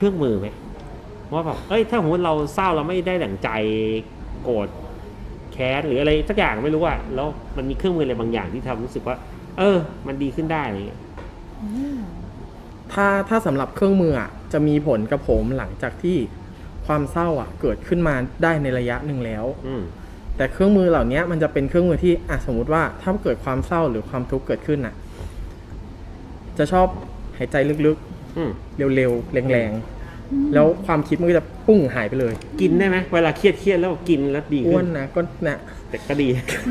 เครื่องมือไหมว่าแบบเอ้ยถ้าสมมติเราเศร้าเราไม่ได้ดั่งใจโกรธแค้นหรืออะไรสักอย่างไม่รู้อะแล้วมันมีเครื่องมืออะไรบางอย่างที่ทำรู้สึกว่า เออ มันดีขึ้นได้อะไรเงี้ยอืมถ้าถ้าสำหรับเครื่องมืออะจะมีผลกับผมหลังจากที่ความเศร้าอะ เกิดขึ้นมาได้ในระยะหนึ่งแล้วอืมแต่เครื่องมือเหล่านี้มันจะเป็นเครื่องมือที่อะสมมติว่าถ้าเกิดความเศร้าหรือความทุกข์เกิดขึ้นอะ จะชอบหายใจลึกอืมๆ เร็วๆแรงๆ แล้วความคิดมันก็จะปุ้งหายไปเลย กินได้ไหมเวลาเครียดเครียดแล้วกินแล้วดีอ้ขึ้วนนนะก็นะแต่ก็ดี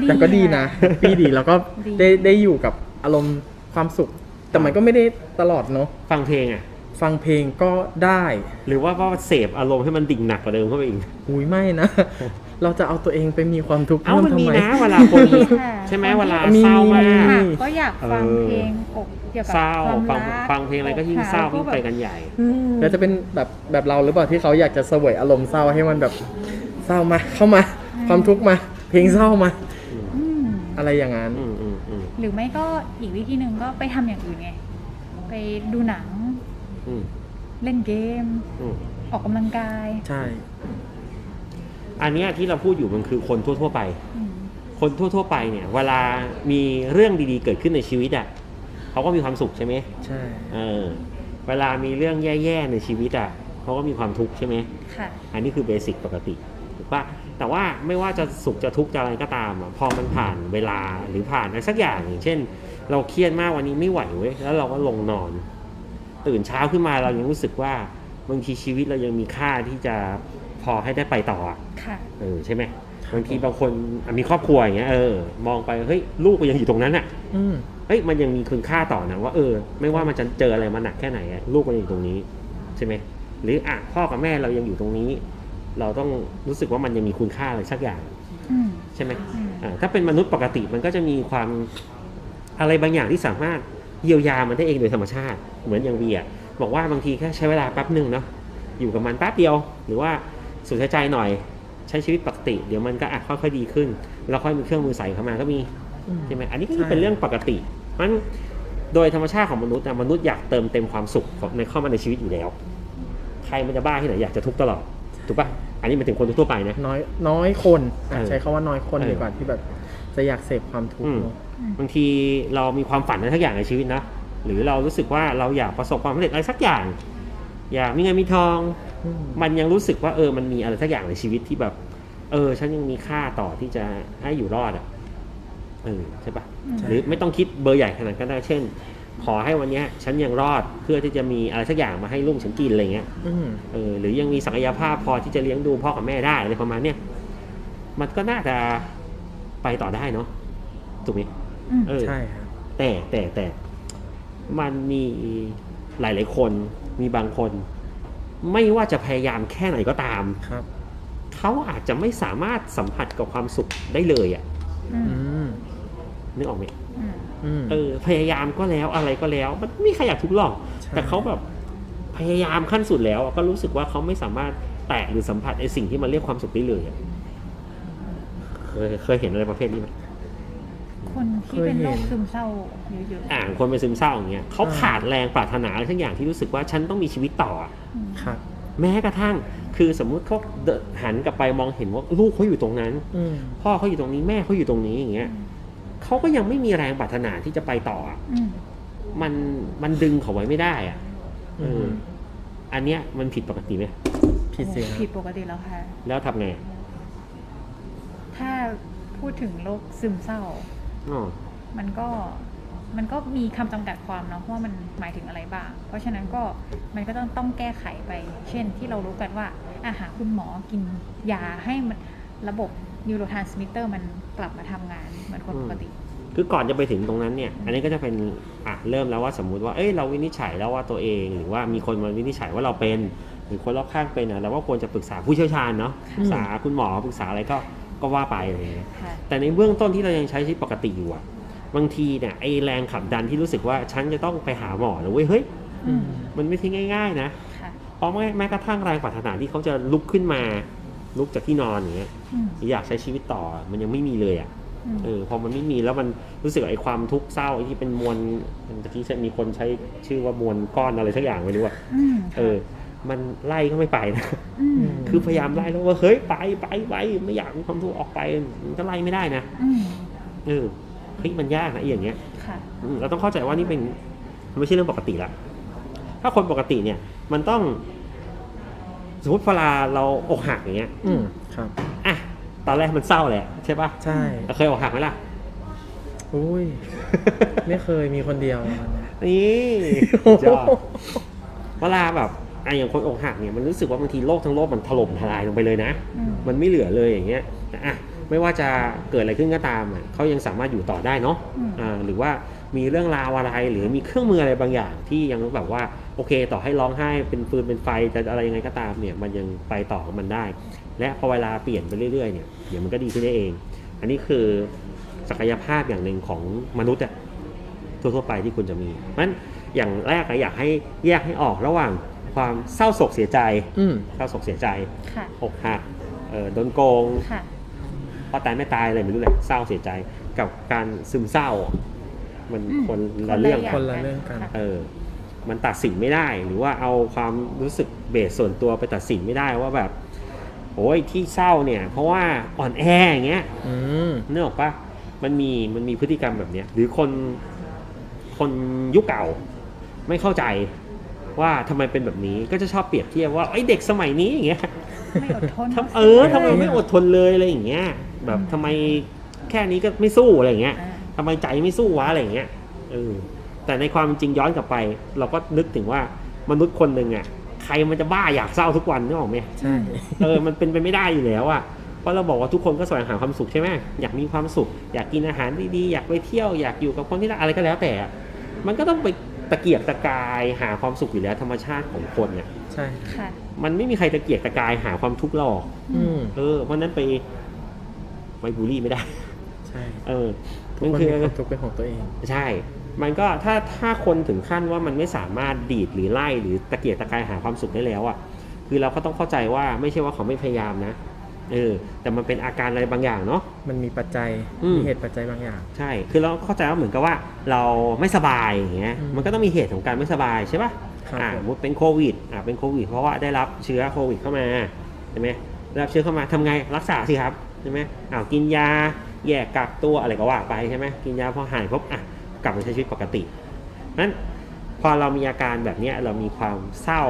แต่ก็ดีนะปีดีแล้วก็ดี ได้ได้อยู่กับอารมณ์ความสุข แต่มันก็ไม่ได้ตลอดเนาะฟังเพลงอะ ฟังเพลงก็ได้หรือว่าว่าเสพอารมณ์ให้มันดิ่งหนักกว่าเดิมเข้าไปอีกอุ้ยไม่นะ เราจะเอาตัวเองไปมีความทุกข์เอ้าเพิ่มมันทำมีไม นะเวลาคนค่ะใช่ไหมเวลามีเศร้ามาก ค่ะก็อยากฟังเออเพลงอก เกี่ยวกับเศร้าความฟังรัก ฟังเพลงอะไรก็ยิ่งเศร้ายิ่งไปกันใหญ่ แล้วจะเป็นแบบแบบเราหรือเปล่าที่เขาอยากจะเสวยอารมณ์เศร้าให้มันแบบเศร้ามาเข้ามาความทุกข์มา เพลงเศร้ามา อืมอะไรอย่างนั้น อืมอืมอืมหรือไม่ก็อีกวิธีหนึ่งก็ไปทำอย่างอื่นไง ไปดูหนังอืมเล่นเกม อืมออกกำลังกายใช่ อันเนี้ยที่เราพูดอยู่มันคือคนทั่ว ๆ ไป อืมคนทั่ว ๆ ไปเนี่ย เวลามีเรื่องดีๆเกิดขึ้นในชีวิตอะ เขาก็มีความสุขใช่ไหมใช่ เออเวลามีเรื่องแย่ๆในชีวิตอะเขาก็มีความทุกข์ใช่ไหมค่ะ อันนี้คือเบสิกปกติถูกปะแต่ว่าไม่ว่าจะสุขจะทุกข์จะอะไรก็ตามอะพอมันผ่านเวลาหรือผ่านอะไรสักอย่างอย่างเช่น เราเครียดมากวันนี้ไม่ไหวเว้ยแล้วเราก็ลงนอน ตื่นเช้าขึ้นมาเรายังรู้สึกว่าบางทีชีวิตเรายังมีค่าที่จะพอให้ได้ไปต่ออะ ค่ะ เออใช่ไหมบางทีบางคนอะมีครอบครัวอย่างเงี้ยเออมองไปเฮ้ยลูกก็ยังอยู่ตรงนั้นอะ อืม เฮ้ยมันยังมีคุณค่าต่อนะว่าเออ ไม่ว่ามันจะเจออะไรมาหนักแค่ไหนลูกก็ยังอยู่ตรงนี้ใช่ไหมหรืออะพ่อกับแม่เรายังอยู่ตรงนี้ เราต้องรู้สึกว่ามันยังมีคุณค่าอะไรสักอย่างใช่ไหมอ่าถ้าเป็นมนุษย์ปกติมันก็จะมีความอะไรบางอย่างที่สามารถเยียวยามันได้เองโดยธรรมชาติ เหมือนอย่างเบียบอกว่าบางทีแค่ใช้เวลาแป๊บหนึ่งเนาะอยู่กับมันแป๊บเดียว หรือว่าสูดหายใจหน่อย ใช้ชีวิตปกติ เดี๋ยวมันก็อะค่อยๆดีขึ้น แล้วค่อยมีเครื่องมือใส่เข้ามาก็มีใช่ไหมอันนี้ก็เป็นเรื่องปกติ มันโดยธรรมชาติของมนุษย์อะมนุษย์อยากเติมเต็มความสุขของในเข้ามาในชีวิตอยู่แล้ว ใครมันจะบ้าที่ไหนอยากจะทุกข์ตลอดถูกปะอันนี้หมายถึงคนทั่วๆไปนะน้อยน้อยคนอะเออใช้คาว่าน้อยคนเออดีกว่าที่แบบจะอยากเสพความทุกอืข์มเนอะบางทีเรามีความฝันอะไรสักอย่างในชีวิตนะหรือเรารู้สึกว่าเราอยากประสบความสำเร็จอะไรสักอย่าง อยากมีเงินมีทองอืมมันยังรู้สึกว่าเออมันมีอะไรสักอย่างในชีวิตที่แบบ เออ ฉันยังมีค่าต่อที่จะให้อยู่รอดอะเออใช่ปะอืม หรือไม่ต้องคิดเบอร์ใหญ่ขนาดนั้นก็ได้เช่น ขอให้วันเนี้ยฉันยังรอดเพื่อที่จะมีอะไรสักอย่างมาให้ลูกฉันกินอะไรเงี้ยอืมเออหรือยังมีศักยภาพพอที่จะเลี้ยงดูพ่อกับแม่ได้อะไรประมาณเนี้ยมันก็น่าจะไปต่อได้เนาะถูกไหมอืมเออใช่ครับแต่แต่แต่มันมีหลาย ๆ คนมีบางคน ไม่ว่าจะพยายามแค่ไหนก็ตามครับเขาอาจจะไม่สามารถสัมผัสกับความสุขได้เลยอะ่ะอืมอืม นึกออกไหมอืมอืมเออ พยายามก็แล้วอะไรก็แล้ว มันไม่มีใครอยากทุกข์หรอกใช่แต่เขาแบบพยายามขั้นสุดแล้วอะก็รู้สึกว่าเขาไม่สามารถแตะหรือสัมผัสไอ้สิ่งที่มันเรียกความสุขได้เลยอะเคยเคยเห็นอะไรประเภทนี้ไหมคนที่เป็นโรคซึมเศร้าเยอะอ่านคนเป็นซึมเศร้าอย่างเงี้ยเขาขาดแรงปรารถนาอะไรทั้งอย่างที่รู้สึกว่าฉันต้องมีชีวิตต่ออะๆอืมครับ แม้กระทั่ง คือสมมุติเขาเดินหันกลับไปมองเห็นว่าลูกเขาอยู่ตรงนั้นอืมพ่อเขาอยู่ตรงนี้แม่เขาอยู่ตรงนี้อย่างเงี้ย เขาก็ยังไม่มีแรงปรารถนาที่จะไปต่ออะอืมมันมันดึงเขาไว้ไม่ได้อะเอออมอันเนี้ยมันผิดปกติไหมผิดเสียผิดปกติแล้วค่ะ แล้วทำไงถ้าพูดถึงโรคซึมเศร้า อ๋อ มันก็มันก็มีคำจำกัดความเนาะว่ามันหมายถึงอะไรบ้าง เพราะฉะนั้นก็มันก็ต้องต้องแก้ไขไป เช่นที่เรารู้กันว่าอาหารคุณหมอกินยาให้มันระบบ นิวโรทรานสมิเตอร์มันกลับมาทำงานเหมือนคนปกติ คือก่อนจะไปถึงตรงนั้นเนี่ย อันนี้ก็จะเป็นอะเริ่มแล้วว่าสมมุติว่า เอ้ยเราวินิจฉัยแล้วว่าตัวเอง หรือว่ามีคนมาวินิจฉัยว่าเราเป็น หรือคนรอบข้างเป็นอะเราก็ควรจะปรึกษาผู้เชี่ยวชาญเนาะปรึกษาคุณหมอ ปรึกษาอะไรก็ ก็ว่าไปอะไรอย่างเงี้ย ค่ะ แต่ในเบื้องต้นที่เรายังใช้ชีวิตปกติอยู่อะบางทีเนี่ยไอแรงขับดันที่รู้สึกว่าฉันจะต้องไปหาหมอนะเว้ย เฮ้ย อืมมันไม่ใช่ง่าย ๆ นะ ค่ะ เพราะแม้แม้กระทั่งแรงปรารถนาที่เขาจะลุกขึ้นมา ลุกจากที่นอนอย่างเงี้ยอืมหรืออยากใช้ชีวิตต่อมันยังไม่มีเลยอะอืมเออพอมันไม่มีแล้วมันรู้สึกไอ้ความทุกข์เศร้าไอ้ที่เป็นมวลตะกี้มีคนใช้ชื่อว่ามวลก้อนอะไรสักอย่างไม่รู้อะอืมเออ มันไล่ก็ไม่ไปนะอืมคือพยายามไล่แล้วว่าเฮ้ยไปไปไปไม่อยากมีความทุกข์ออกไปมันก็ไล่ไม่ได้นะอืมเออเฮ้ยมันยากนะไอ้อย่างเงี้ยค่ะอืมเราต้องเข้าใจว่านี่เป็นมันไม่ใช่เรื่องปกติละถ้าคนปกติเนี่ย มันต้อง สมมติเวลาเราอกหักอย่างเงี้ยอืมครับ อะตอนแรกมันเศร้าแหละใช่ปะใช่ เราเคยอกหักไหมล่ะ อุ้ย ไม่เคยมีคนเดียวนี่ยอดเวลาแบบไอะอย่างคนอกหักเนี่ยมันรู้สึกว่าบางทีโลกทั้งโลกมันถล่มทลายลงไปเลยนะ อืม มันไม่เหลือเลยอย่างเงี้ยแต่อะไม่ว่าจะเกิดอะไรขึ้นก็ตามอะเขายังสามารถอยู่ต่อได้เนาะอืม อ่าหรือว่า มีเรื่องราวอะไร หรือมีเครื่องมืออะไรบางอย่างที่ยังแบบว่าโอเค ต่อให้ร้องไห้เป็นฟืนเป็นไฟจะอะไรยังไงก็ตามเนี่ยมันยังไปต่อของมันได้ และพอเวลาเปลี่ยนไปเรื่อยๆเนี่ยเดี๋ยวมันก็ดีขึ้นได้เอง อันนี้คือศักยภาพอย่างหนึ่งของมนุษย์อะทั่วๆไปที่คุณจะมีเพราะฉะนั้นอย่างแรกอะอยากให้แยกให้ออกระหว่างความเศร้าโศกเสียใจอืม เศร้าโศกเสียใจค่ะ อกหักเอ่อโดนโกงค่ะพอตายไม่ตายเลยไม่รู้แหละเศร้าเสียใจกับการซึมเศร้า มันอืมคนละเรื่องคนละอย่างคนละเรื่องกันค่ะเออมันตัดสินไม่ได้หรือว่าเอาความรู้สึกเบสส่วนตัวไปตัดสินไม่ได้ว่าแบบโอ้ยที่เศร้าเนี่ย เพราะว่าอ่อนแออย่างเงี้ยอืมนึกออกปะมันมีมันมีพฤติกรรมแบบเนี้ย หรือคนคนยุคเก่า ไม่เข้าใจว่าทำไมเป็นแบบนี้ก็จะชอบเปรียบเทียบว่าไอ้ยเด็กสมัยนี้อย่างเงี้ยไม่อดทนทำเออทำไมไม่อดทนเลยอะไรอย่างเงี้ย แบบทำไมแค่นี้ก็ไม่สู้อะไรอย่างเงี้ย อ่าทำไมใจไม่สู้วะอะไรอย่างเงี้ยเออแต่ในความจริงย้อนกลับไป เราก็นึกถึงว่ามนุษย์คนหนึ่งอะใครมันจะบ้าอยากเศร้าทุกวันนึกออกไหมใช่เออมันเป็นไปไม่ได้อยู่แล้วอะเพราะเราบอกว่าทุกคนก็แสวงหาความสุขใช่ไหมอยากมีความสุข อยากกินอาหารดีๆอยากไปเที่ยวอยากอยู่กับคนที่รักอะไรก็แล้วแต่อะมันก็ต้องไปตะเกียกตะกายหาความสุขอยู่แล้วธรรมชาติของคนเนี่ยใช่ค่ะมันไม่มีใครตะเกียกตะกายหาความทุกข์หรอกอืมเออเพราะฉะนั้นไปไปบูลลี่ไม่ได้ ใช่ เออทุก มันคนคืมีอความทุกข์เป็นของตัวเอง ใช่ มันก็ถ้าถ้าคนถึงขั้นว่ามันไม่สามารถดีดหรือไล่หรือตะเกียกตะกายหาความสุขได้แล้วอะคือเราก็ต้องเข้าใจว่าไม่ใช่ว่าเขาไม่พยายามนะเออแต่มันเป็นอาการอะไรบางอย่างเนาะมันมีปัจจัยอืมมีเหตุปัจจัยบางอย่าง ใช่ คือเราเข้าใจว่าเหมือนกับว่าเราไม่สบายอย่างเงี้ยอืมมันก็ต้องมีเหตุของการไม่สบายใช่ปะครับอ่าผมสมมุติเป็นโควิดอ่าเป็นโควิด เพราะว่าได้รับเชื้อโควิดเข้ามาใช่ไหมได้รับเชื้อเข้ามาทำไงรักษาสิครับใช่ไหมอ้าวกินยา แยกกักตัวอะไรก็ว่าไปใช่ไหมกินยาพอหายปุ๊บอะกลับมาใช้ชีวิตปกตินั้นพอเรามีอาการแบบเนี้ยเรามีความเศร้า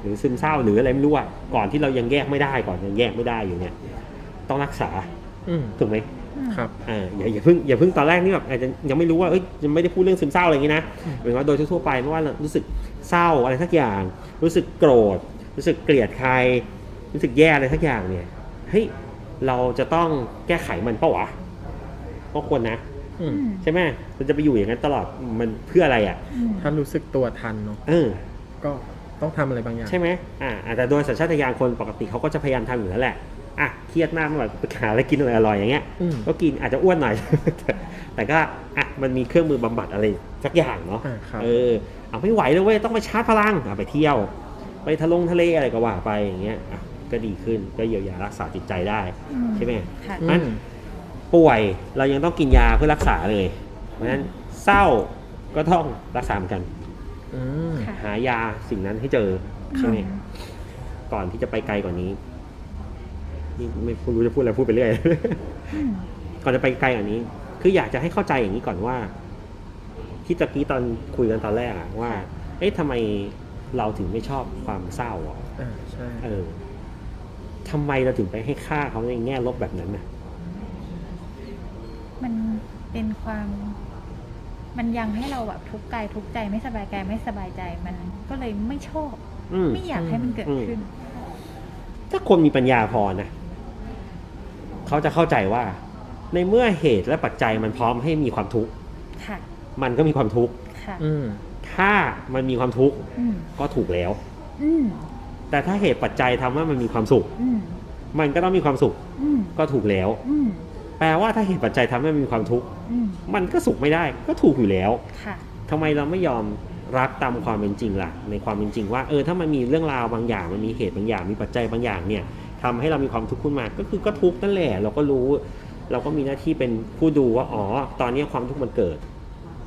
หรือซึมเศร้าหรืออะไรไม่รู้อะก่อนที่เรายังแยกไม่ได้ก่อนยังแยกไม่ได้อยู่เนี่ย ต้องรักษาอืมถูกไหมอืมครับอ่าอย่าอย่าเพิ่งอย่าเพิ่งตอนแรกนี่แบบอาจจะยังไม่รู้ว่าเอ้ยยังไม่ได้พูดเรื่องซึมเศร้าอะไรอย่างนี้นะอืมหมายถึงว่าโดยทั่วๆไปไม่ว่าเรารู้สึกเศร้าอะไรสักอย่าง รู้สึกโกรธ รู้สึกเกลียดใคร รู้สึกแย่อะไรสักอย่างเนี่ยเฮ้ย เราจะต้องแก้ไขมันเปะวะก็ควรนะ อืมอืมใช่ไหมเราจะไปอยู่อย่างนั้นตลอดมันเพื่ออะไรอะอืมถ้ารู้สึกตัวทันเนาะเออ ก็ต้องทำอะไรบางอย่าง ใช่ไหมอ่าอาจจะโดยสัญชาตญาณคนปกติเขาก็จะพยายามทำอยู่แล้วแหละ อะ เครียดมากเมื่อไหร่ไปหาอะไรกินอร่อยๆอย่างเงี้ย อืม ก็กินอาจจะอ้วนหน่อยแต่แต่ก็ อะ มันมีเครื่องมือบำบัดอะไรสักอย่างเนาะ อ่าครับ เออ เอาไม่ไหวเลยเว้ย ต้องไปชาร์จพลังอะไปเที่ยว ไปทะลงทะเลอะไรก็ว่าไปอย่างเงี้ยอะ ก็ดีขึ้นก็เยียวยารักษาจิตใจได้อืมใช่ไหมค่ะอืมันมป่วยเรายังต้องกินยาเพื่อรักษาเลยเพราะฉะนั้นเศร้าก็ต้องรักษาเหมือนกันอืมค่ะหายาสิ่งนั้นให้เจอใช่ไหมก่อนที่จะไปไกลกว่านี้นี่ไม่รู้จะพูดอะไรพูดไปเรื่อยอืมก่อนจะไปไกลกว่านี้ คืออยากจะให้เข้าใจอย่างนี้ก่อนว่า ที่ตะกี้ตอนคุยกันตอนแรกอะว่า เอ๊ะทำไมเราถึงไม่ชอบความเศร้าอะอ่าใช่เออ ทำไมเราถึงไปให้ค่าเขาในแง่ลบแบบนั้นน่ะมันเป็นความ มันยังให้เราแบบทุกข์กายทุกข์ใจไม่สบายกายไม่สบายใจมันก็เลยไม่ชอบอืมไม่อยากให้มันเกิดอืมขึ้น ถ้าคนมีปัญญาพอนะเขาจะเข้าใจว่า ในเมื่อเหตุและปัจจัยมันพร้อมให้มีความทุกข์ค่ะมันก็มีความทุกข์ค่ะอืมถ้ามันมีความทุกข์อืมก็ถูกแล้วอืม แต่ถ้าเหตุปัจจัยทำให้มันมีความสุขอืมมันก็ต้องมีความสุขอืมก็ถูกแล้วอืมแปลว่าถ้าเหตุปัจจัยทำให้มันมีความทุกข์อืมมันก็สุขไม่ได้ ก็ถูกอยู่แล้วค่ะทำไมเราไม่ยอมรับตามความเป็นจริงล่ะ ในความเป็นจริงว่าเออถ้ามันมีเรื่องราวบางอย่างมันมีเหตุบางอย่าง มีปัจจัยบางอย่างเนี่ยทำให้เรามีความทุกข์ขึ้นมา ก็คือก็ทุกข์นั่นแหละ เราก็รู้ เราก็มีหน้าที่เป็นผู้ดูว่าอ๋อตอนนี้ความทุกข์มันเกิด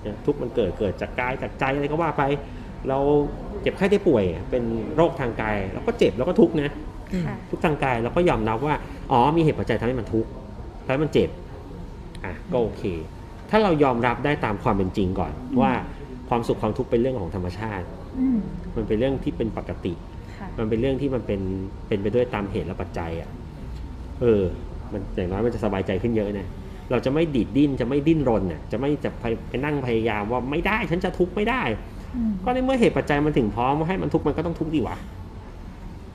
นะทุกข์มันเกิดเกิดจากกายจากใจอะไรก็ว่าไป เราเจ็บไข้ได้ป่วยเป็นโรคทางกายเราก็เจ็บแล้วก็ทุกข์นะค่ะทุกข์ทางกายเราก็ยอมรับว่าอ๋อมีเหตุปัจจัยทำให้มันทุกข์ทำให้มันเจ็บอะก็โอเค ถ้าเรายอมรับได้ตามความเป็นจริงก่อนอืมว่าความสุขความทุกข์เป็นเรื่องของธรรมชาติอืมมันเป็นเรื่องที่เป็นปกติค่ะมันเป็นเรื่องที่มันเป็นเป็นไปด้วยตามเหตุและปัจจัยอะเออ มันอย่างน้อยมันจะสบายใจขึ้นเยอะนะเราจะไม่ดิดดิ้นจะไม่ดิ้นรนน่ะจะไม่จะไปไปนั่งพยายามว่าไม่ได้ฉันจะทุกข์ไม่ได้อืม ก็ในเมื่อเหตุปัจจัยมันถึงพร้อมให้มันทุกข์มันก็ต้องทุกข์ดีวะ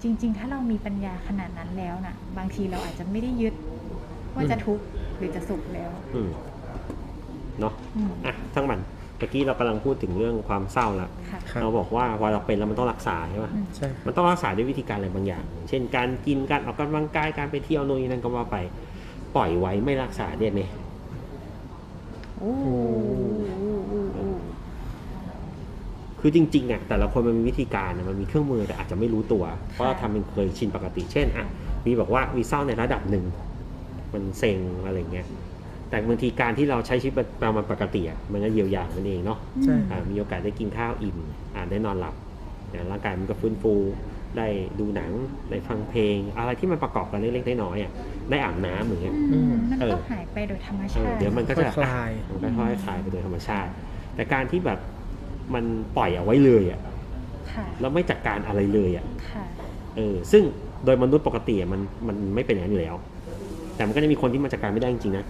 จริง ๆ ถ้าเรามีปัญญาขนาดนั้นแล้วน่ะ บางทีเราอาจจะไม่ได้ยึดว่าจะทุกข์หรือจะสุขแล้วอืมเนาะอืมอะทั้งมันเมื่อกี้เรากำลังพูดถึงเรื่องความเศร้าแล้วค่ะครับเราบอกว่าพอเราเป็นแล้วมันต้องรักษาใช่ป่ะอืมใช่มันต้องรักษาด้วยวิธีการอะไรบางอย่าง เช่น การกินการออกกำลังกายการไปเที่ยวนู่นนนั่นก็ว่าไป ปล่อยไว้ไม่รักษาได้ไหมโอ้โห คือจริงๆอะแต่ละคนมันมีวิธีการนะมันมีเครื่องมือแต่อาจจะไม่รู้ตัว เพราะเราทำเป็นเคยชินปกติเช่นอะมีบอกว่ามีเศร้าในระดับหนึ่ง มันเซ็งอะไรเงี้ยแต่บางทีการที่เราใช้ชีวิตประมาณปกติอะมันก็เยียวยามันเองเนาะใช่ อ่ามีโอกาสได้กินข้าวอิ่มอ่าได้นอนหลับนะร่างกายมันก็ฟื้นฟู ได้ดูหนังได้ฟังเพลง อะไรที่มันประกอบกันเล็กๆน้อยๆอะได้อาบน้ำอย่างเงี้ย อืม มันเออก็หายไปโดยธรรมเอชาอติ เดี๋ยวมันก็จะค่อยๆคลาย มันก็ค่อยๆคลายไปโดยธรรมชาติ แต่การที่แบบ มันปล่อยเอาไว้เลยอะค่ะแล้วไม่จัดการอะไรเลยอะค่ะเออซึ่งโดยมนุษย์ปกติอะมันมันไม่เป็นอย่างนั้นอยู่แล้ว แต่มันก็จะมีคนที่มันจัดการไม่ได้จริงๆนะ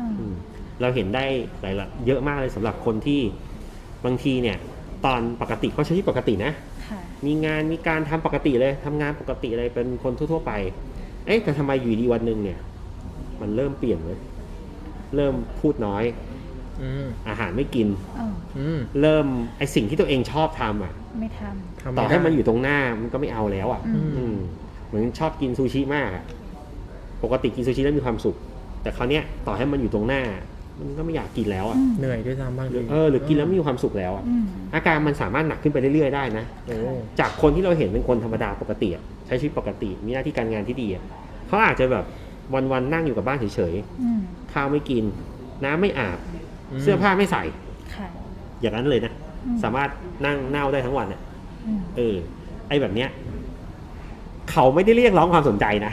อืมอืมเราเห็นได้หลายละเยอะมากเลยสำหรับคนที่บางทีเนี่ย ตอนปกติเขาใช้ชีวิตปกตินะ ค่ะมีงานมีการทำปกติเลยทำงานปกติอะไรเป็นคนทั่ว ๆ ไป เอ๊ะแต่ทำไมอยู่ดีวันหนึ่งเนี่ย มันเริ่มเปลี่ยนเลยเริ่มพูดน้อย อืมอาหารไม่กินอ๋ออืมเริ่มไอสิ่งที่ตัวเองชอบทำอะ ไม่ททำต่อไได้ให้มันอยู่ตรงหน้ามันก็ไม่เอาแล้วอะำอืมอืมเหมือนชอบกินซูชิมากอะปกติกินซูชิแล้วมีความสุข แต่คราวเนี้ยต่อให้มันอยู่ตรงหน้า มันก็ไม่อยากกินแล้วอะอืมเหนื่อยด้วยซ้ำบางหรืทีอเออหรือกินแล้วไม่มีความสุขแล้วอะอืมอาการมันสามารถหนักขึ้นไปเรื่อยๆได้นะโอ้จากคนที่เราเห็นเป็นคนธรรมดาปกติอะใช้ชีวิตปกติมีหน้าที่การงานที่ดีอะเขาอาจจะแบบวันๆนั่งอยู่กับบ้านเฉยอืมๆข้าวไม่กิน น้ำไม่อาบ เสื้อผ้าไม่ใส่ ค่ะ อย่างนั้นเลยนะ อืม สามารถนั่งเน่าได้ทั้งวันอะอืมเออ ไอ้แบบเนี้ย เขาไม่ได้เรียกร้องความสนใจนะ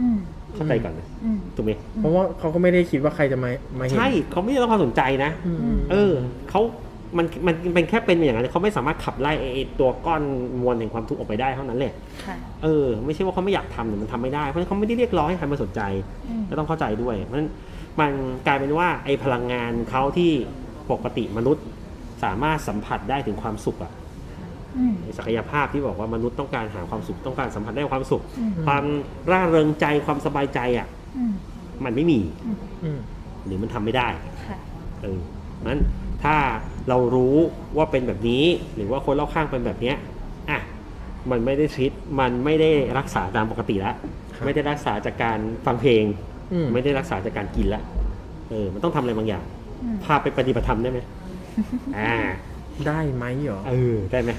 อืมเข้าใจก่อนนะอืม ถูกไหมเพราะว่าเขาก็ไม่ได้คิดว่าใครจะมามาเห็นใช่เขาไม่ได้รับความสนใจนะ อืม เออเขามันมันเป็นแค่เป็นอย่างนั้นเขาไม่สามารถขับไล่ไอ้ไอ้ตัวก้อนมวลแห่งความทุกข์ออกไปได้เท่านั้นแหละ ค่ะ เออ ไม่ใช่ว่าเขาไม่อยากทำแต่มันทำไม่ได้ เพราะฉะนั้นเขาไม่ได้เรียกร้องให้ใครมาสนใจ อืม ก็ต้องเข้าใจด้วย เพราะฉะนั้น มันกลายเป็นว่าไอ้พลังงานเขาที่ปกติมนุษย์สามารถสัมผัสได้ถึงความสุขอะอืมไอ้ศักยภาพที่บอกว่ามนุษย์ต้องการหาความสุขต้องการสัมผัสได้ความสุขอืมความร่าเริงใจความสบายใจอะอืมมันไม่มีอืมหรือมันทำไม่ได้ค่ะเออนั้นถ้าเรารู้ว่าเป็นแบบนี้ หรือว่าคนรอบข้างเป็นแบบเนี้ยอะมันไม่ได้ทริตมันไม่ได้รักษาตามปกติแล้วครับไม่ได้รักษาจากการฟังเพลงอืม ไม่ได้รักษาจากการกินละเออ มันต้องทำอะไรบางอย่างอืมพาไปปฏิบัติธรรมได้ไหมอ่า ได้ไหมเหรอเออได้ไหม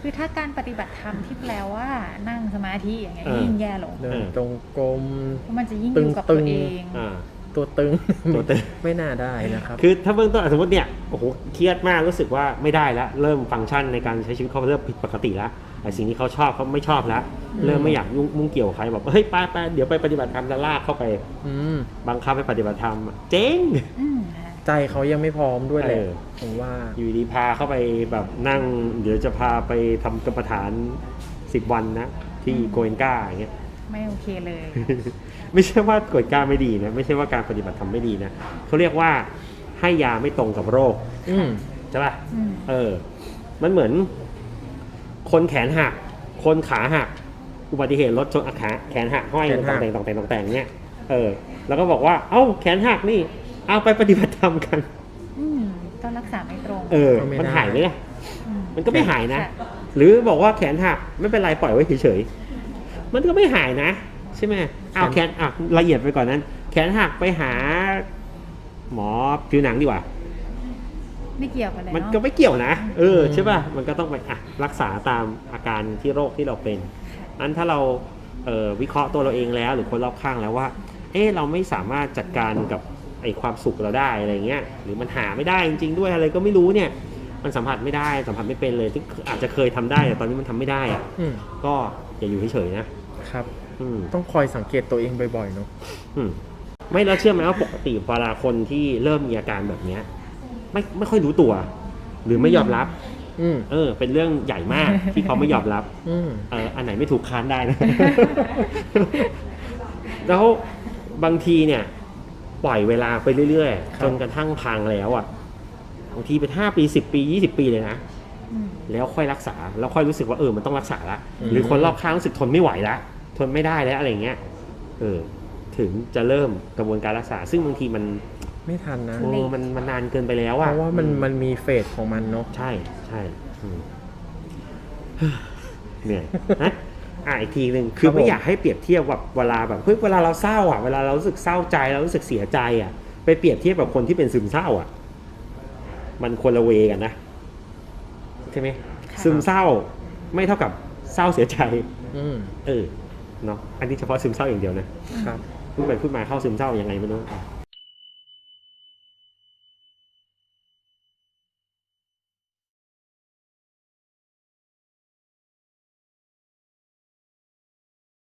คือถ้าการปฏิบัติธรรมที่แปลว่านั่งสมาธิอย่างเงี้ยเออยิ่งแย่ลงเดินเออตรงกลมเพราะมันจะยิ่งตึองยู่กับตึตัวงเองอ่าตัวตึงตัวตึงไม่น่าได้นะครับ คือถ้าเบื้องต้นอะสมมติเนี่ยโอ้โหเครียดมากรู้สึกว่าไม่ได้แล้วเริ่มฟังก์ชันในการใช้ชีวิตเขาเริ่มผิดปกติแล้วไอ้สิ่งที่เขาชอบเขาไม่ชอบแล้ว เริ่มไม่อยากยุ่งมุ่งเกี่ยวกับใครบอกเฮ้ยไปไปเดี๋ยวไปปฏิบัติธรรมจะลากเข้าไป อืมบังคับให้ปฏิบัติธรรมเจ๊งอืมค่ะใจเขายังไม่พร้อมด้วยเลยเออ ผมว่า อยู่ดีพาเข้าไปแบบนั่ง เดี๋ยวจะพาไปทำกรรมฐานสิบวันนะ ที่โกเอนกาอย่างเงี้ย ไม่โอเคเลย ไม่ใช่ว่าโกเอนกาไม่ดีนะ ไม่ใช่ว่าการปฏิบัติธรรมไม่ดีนะเขาเรียกว่าให้ยาไม่ตรงกับโรคอืม ใช่ป่ะ อืมเออ มันเหมือน คนแขนหัก คนขาหัก อุบัติเหตุรถชนอะขาแขนหักห้อยแขตนหัองกแต่งตองแต่งตองแต่งเนี่ยเออ แล้วก็บอกว่า เอ้าแขนหักนี่ เอาไปปฏิบัติธรรมกัน อืมก็รักษาไม่ตรงเออ ก็ไม่มันได้ หายไหมล่ะ มมันก็ไม่หายนะ ค่หรือบอกว่าแขนหักไม่เป็นไรปล่อยไว้เฉยๆ มันก็ไม่หายนะ ใช่ไหมเอาแขนอะละเอียดไปก่อนนั้น แขนหักไปหา หมอผิวหนังดีกว่า ไม่เกี่ยวกันเลยมันเนาะก็ไม่เกี่ยวนะ เอออืมใช่ป่ะ มันก็ต้องไปอะรักษาตามอาการที่โรคที่เราเป็น อันถ้าเราเอ่อวิเคราะห์ตัวเราเองแล้ว หรือคนรอบข้างแล้วว่า เอ๊ะเราไม่สามารถจัดการกับไอ้ความสุขเราได้อะไรเงี้ย หรือมันหาไม่ได้จริง ๆ ด้วยอะไรก็ไม่รู้เนี่ย มันสัมผัสไม่ได้สัมผัสไม่เป็นเลยที่อาจจะเคยทำได้แต่ตอนนี้มันทำไม่ได้อะอืมก็อย่าอยู่เฉยๆนะครับอืมต้องคอยสังเกตตัวเองบ่อยๆเนาะอืมไม่แล้วเชื่อไหมว่าปกติเวลาคนที่เริ่มมีอาการแบบเนี้ยไม่ไม่ค่อยรู้ตัว หรือไม่ยอมรับอืม เออ เป็นเรื่องใหญ่มากที่เขาไม่ยอมรับอืมเอออันไหนไม่ถูกค้านได้นะ แล้วบางทีเนี่ย ปล่อยเวลาไปเรื่อยคๆรับจนกระทั่งพังแล้วอะบางทีเป็นห้าปีสิบปียี่สิบปีเลยนะอืมแล้วค่อยรักษา แล้วค่อยรู้สึกว่าเออมันต้องรักษาละอืมหรือคนรอบข้างรู้สึกทนไม่ไหวละทนไม่ได้แล้วอะไรเงี้ยเออถึงจะเริ่มกระบวนการรักษา ซึ่งบางทีมัน ไม่ทันนะโอ้มันมันนานเกินไปแล้วเพอะราะว่ามันอืมันมีเฟสของมันเนาะ ใช่ใช่อืมเหนื่อยนะอะอีกทีหนึ่งคือครับผมไม่อยากให้เปรียบเทียบแบบเวลาแบบเฮ้ยเวลาเราเศร้าอะเวลาเรารู้สึกเศร้าใจเรารู้สึกเสียใจอะ ไปเปรียบเทียบกับคนที่เป็นซึมเศร้าอะ มันคนละเวกันนะใช่ไหมค่ะ ซึมเศร้าไม่เท่ากับเศร้าเสียใจ อืมเออเนาะอันนี้เฉพาะซึมเศร้าอย่างเดียวนะ ครับ พูดไปพูดมาเข้าซึมเศร้ายังไงไม่รู้